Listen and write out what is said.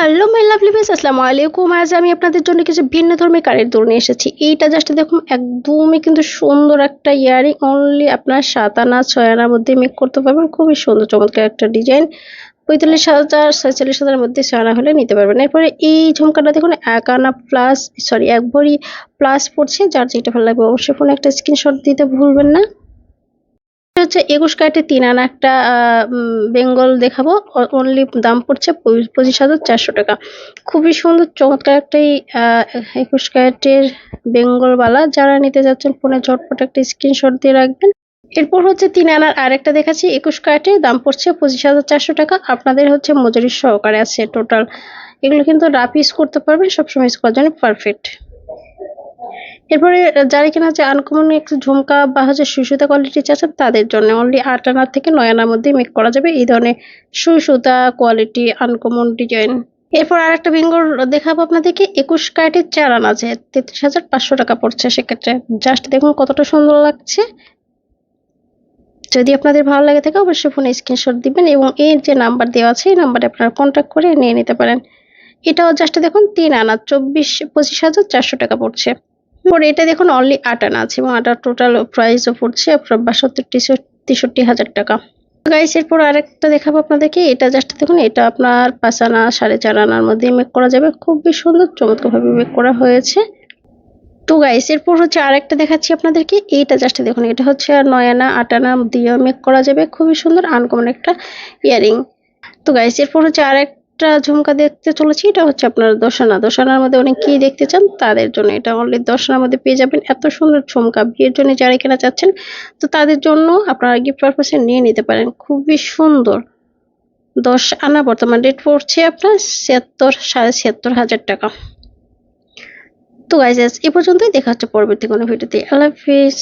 Hello my lovely base আসসালামু আলাইকুম আজ আমি আপনাদের জন্য কিছু ভিন্ন ধর্মের কানের দুল নিয়ে এসেছি। এইটা জাস্ট দেখুন, একদমই কিন্তু সুন্দর একটা ইয়ারিং অনলি আপনার সাত আনা, ছয় আনার মধ্যে মেক করতে পারবেন। খুবই সুন্দর, চমৎকার একটা ডিজাইন পঁয়তাল্লিশ হাজার ছয়চল্লিশ হাজারের মধ্যে ছয় আনা হলে নিতে পারবেন। এরপরে এই ঝুমকাটা দেখুন, এক আনা প্লাস সরি এক ভরি প্লাস পড়ছে। যার যেটা ভালো লাগবে অবশ্যই ফোনে একটা স্ক্রিনশট দিতে ভুলবেন না। হচ্ছে একুশ ক্যারেটে তিন আনা একটা বেঙ্গল দেখাবো। অনলি দাম পড়ছে পঁচিশ- হাজার চারশো টাকা। খুবই সুন্দর, চমৎকার একটাই একুশ ক্যারেটের বেঙ্গল বালা যারা নিতে যাচ্ছেন ফোনে ঝটপট একটা স্ক্রিনশট দিয়ে রাখবেন। এরপর হচ্ছে তিন আনার আরেকটা দেখাচ্ছি। একুশ ক্যারেটের দাম পড়ছে পঁচিশ হাজার চারশো টাকা। আপনাদের হচ্ছে মজুরি সহকারে আছে টোটাল এগুলো কিন্তু রাফ ইউজ করতে পারবেন, সবসময় ইউজ করার জন্য পারফেক্ট এরপরে যারা কিনা হচ্ছে আনকমন একটু ঝুমকা বা হচ্ছে সুসুতা কোয়ালিটি চাচ্ছেন তাদের জন্য অনলি আট আনার থেকে নয় আনার মধ্যে মেক করা যাবে। এই ধরনের সুসুতা কোয়ালিটি আনকমন ডিজাইন এরপর আর একটা বেঙ্গল দেখাবো আপনাদেরকে, একুশ কার্টের আনা আছে, তেত্রিশ হাজার পাঁচশো টাকা পড়ছে সেক্ষেত্রে। জাস্ট দেখুন কতটা সুন্দর লাগছে। যদি আপনাদের ভালো লাগে থাকে, অবশ্যই ফোনে স্ক্রিনশট দিবেন এবং এর যে নাম্বার দেওয়া আছে, এই নাম্বারে আপনারা কন্ট্যাক্ট করে নিয়ে নিতে পারেন। এটাও জাস্ট দেখুন, তিন আনা, চব্বিশ, পঁচিশ হাজার চারশো টাকা পড়ছে। পরে এটা দেখুন অনলি আট আনা আছে এবং আটার টোটাল প্রাইসও পড়ছে বাষট্টি, তেষট্টি হাজার টাকা। গাইস এরপর আরেকটা দেখাবো আপনাদেরকে। এটা জাস্ট দেখুন, এটা আপনার পাঁচ আনা, সাড়ে চার আনার মধ্যে মেক করা যাবে। খুবই সুন্দর, চমৎকারভাবে মেক করা হয়েছে। তো গাইস এরপর হচ্ছে আরেকটা দেখাচ্ছি আপনাদেরকে। এইটা জাস্ট দেখুন, এটা হচ্ছে নয় আনা, আট আনা দিয়ে মেক করা যাবে। খুবই সুন্দর আনকমন একটা ইয়ারিং। তো গাইস এরপর হচ্ছে আরেকটা ঝুমকা দেখতে চলেছি, এটা হচ্ছে আপনার দশানা দশানার মধ্যে অনেক কি দেখতে চান, তাদের জন্য এটা অনলি দশানার মধ্যে পেয়ে যাবেন। এত সুন্দর ঝুমকা, বিয়ের জন্য যারা কেনা চাচ্ছেন তো তাদের জন্য আপনারা গিফট পারপাসে নিয়ে নিতে পারেন। খুবই সুন্দর। দশ, আনা বর্তমান রেট পড়ছে আপনার ছিয়াত্তর, সাড়ে ছিয়াত্তর হাজার টাকা। তো গাইজ এ পর্যন্তই। দেখা হচ্ছে পরবর্তী কোনো ভিডিওতে আল্লাহ হাফিজ।